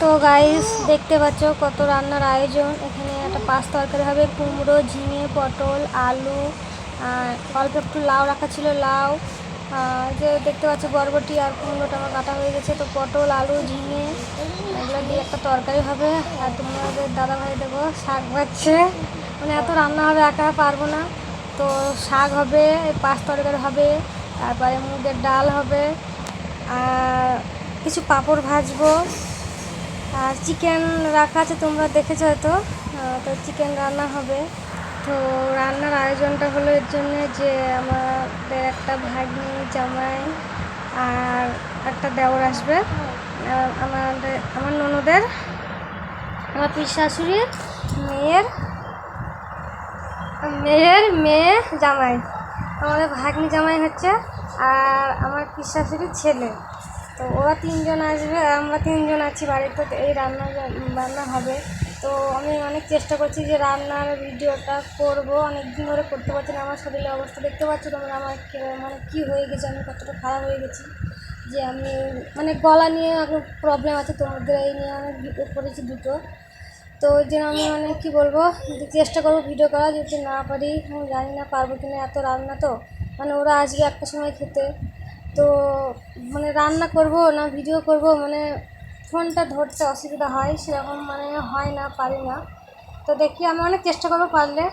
তো গাইস দেখতে পাচ্ছ কত রান্নার আয়োজন। এখানে একটা পাঁচ তরকারি হবে, কুমড়ো, ঝিঙে, পটল, আলু অল্প একটু লাউ রাখা ছিল, লাউ। যে দেখতে পাচ্ছ বরবটি আর কুমড়োটা আমার কাটা হয়ে গেছে, তো পটল, আলু, ঝিঙে, এগুলো দিয়ে একটা তরকারি হবে। আর তোমাদের দাদা ভাই দেখো, শাক বাচ্ছে। মানে এত রান্না হবে, একা পারব না। তো শাক হবে, পাঁচ তরকারি হবে, তারপরে মুগের ডাল হবে, আর কিছু পাঁপড় ভাজবো। আর চিকেন রাখা আছে, তোমরা দেখেছ হয়তো। তো চিকেন রান্না হবে। তো রান্নার আয়োজনটা হলো এর জন্যে যে আমাদের একটা ভাগ্নি, জামাই আর একটা দেওর আসবে। আমাদের, আমার ননদের, আমার পিস শাশুড়ির মেয়ের মেয়ের মেয়ে জামাই। আমাদের ভাগ্নি জামাই হচ্ছে আর আমার পিস শাশুড়ির ছেলে। তো ওরা তিনজন আসবে আর আমরা তিনজন আছি বাড়িতে তো, এই রান্না রান্না হবে। তো আমি অনেক চেষ্টা করছি যে রান্নার ভিডিওটা করব অনেক দিন ধরে করতে পারছি না, আমার শরীরের অবস্থা দেখতে পাচ্ছ তোমরা, আমার মানে কী হয়ে গেছে, আমি কতটা খারাপ হয়ে গেছি, যে আমি মানে গলা নিয়ে এখন প্রবলেম আছে, তোমাদের এই নিয়ে অনেক ভিডিও করেছি দুটো। তো ওই জন্য আমি মানে কী বলব চেষ্টা করব ভিডিও করা যদি না পারি, আমি জানি না পারব কিনা, এত রান্না তো। মানে ওরা আসবে একটা সময় খেতে। তো মানে রান্না করব না ভিডিও করব মানে ফোনটা ধরতে অসুবিধা হয়, সেরকম মানে হয় না, পারি না। তো দেখি আমি অনেক চেষ্টা করব পারলে।